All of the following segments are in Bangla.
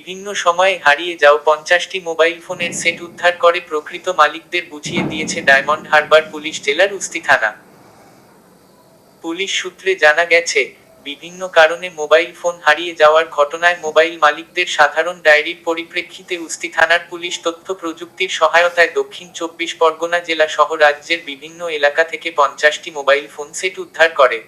বিভিন্ন সময়ে হারিয়ে যাও পঞ্চাশটি মোবাইল ফোনের সেট উদ্ধার করে প্রকৃত মালিকদের বুঝিয়ে দিয়েছে ডায়মন্ড হারবার পুলিশ জেলার উস্তি থানা। পুলিশ সূত্রে জানা গেছে, বিভিন্ন কারণে মোবাইল ফোন হারিয়ে যাওয়ার ঘটনায় মোবাইল মালিকদের সাধারণ ডায়েরির পরিপ্রেক্ষিতে উস্তি থানার পুলিশ তথ্য প্রযুক্তির সহায়তায় দক্ষিণ চব্বিশ পরগনা জেলা সহ রাজ্যের বিভিন্ন এলাকা থেকে পঞ্চাশটি মোবাইল ফোন সেট উদ্ধার করে।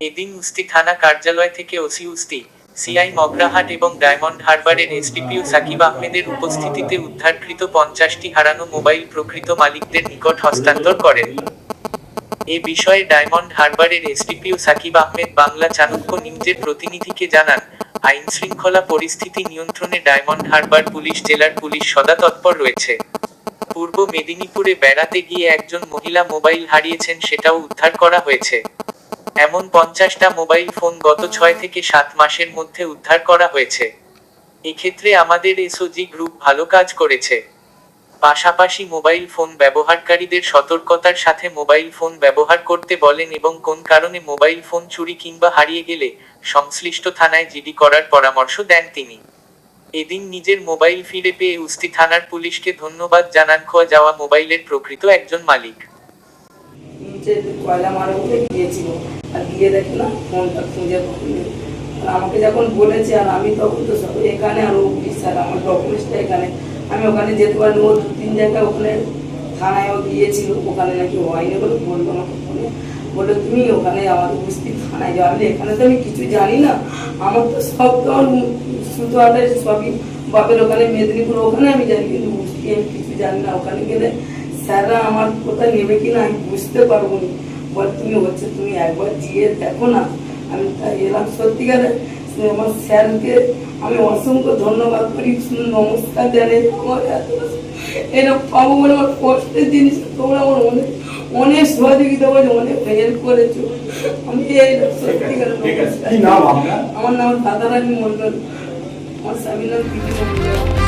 এদিন উস্তি থানা কার্যালয় থেকে ওসি উস্তি সিআই মগরাহাট এবং ডায়মন্ড হারবারের এসডিপিও সাকিব আহমেদের উপস্থিতিতে উদ্ধারকৃত পঞ্চাশটি হারানো মোবাইল প্রকৃত মালিকদের নিকট হস্তান্তর করেন। এ বিষয়ে ডায়মন্ড হারবারের এসডিপিও সাকিব আহমেদ বাংলা চাণক্য নিউজের প্রতিনিধিকে জানান আইন শৃঙ্খলা পরিস্থিতি নিয়ন্ত্রণে ডায়মন্ড হারবার পুলিশ জেলার পুলিশ সদা তৎপর রয়েছে। পূর্ব মেদিনীপুরে বেড়াতে গিয়ে একজন মহিলা মোবাইল হারিয়েছেন সেটাও উদ্ধার করা হয়েছে। এমন পঞ্চাশটা মোবাইল ফোন গত ছয় থেকে সাত মাসের মধ্যে উদ্ধার করা হয়েছে। এক্ষেত্রে আমাদের এসওজি গ্রুপ ভালো কাজ করেছে। পাশাপাশি মোবাইল ফোন ব্যবহারকারীদের সতর্কতার সাথে মোবাইল ফোন ব্যবহার করতে বলেন এবং কোন কারণে মোবাইল ফোন চুরি কিংবা হারিয়ে গেলে সংশ্লিষ্ট থানায় জিডি করার পরামর্শ দেন তিনি। এদিন নিজের মোবাইল ফিরে পেয়ে উস্তি থানার পুলিশকে ধন্যবাদ জানান খোয়া যাওয়া মোবাইলের প্রকৃত একজন মালিক। নিচে কয়লা মারা উঠে গিয়েছিল। আর গিয়ে দেখি না ফোনটা খুঁজে পাইনি। আমাকে যখন বলেছে, আর আমি তখন তো সব এখানে, আর ও স্যার আমার ডকুমেন্টসটা এখানে। আমি ওখানে যেতে পারিনি, ও দু তিন জায়গায় ওখানে থানায়ও গিয়েছিল। ওখানে নাকি হয়নি বলে বলল আমাকে ফোনে। বলল, তুমি ওখানে আমার উপস্থিত থানায় যাও আমি এখানে তো আমি কিছু জানি না। আমার তো সব তো আমার আদের সবই বাপের ওখানে, মেদিনীপুর ওখানে আমি জানি কিন্তু আমি কিছু জানি না। ওখানে গেলে স্যাররা আমার কোথায় নেবে কিনা আমি বুঝতে পারব না। বল তুমি হচ্ছে তুমি একবার গিয়ে দেখো না। আমি তাই এলাম সত্যিকারে। আমার স্যারকে আমি অসংখ্য ধন্যবাদ করি। নমস্কার আমার এত এরকম পাবো বলে আমার কষ্টের জিনিস। তোমরা আমার অনেক অনেক সহযোগিতা করে অনেক হেল্প করেছ। আমি এই সত্যিকারে কি? আমার নাম দাদারানী মন্ডল আমার স্বামীর নাম পিটি মন্ডল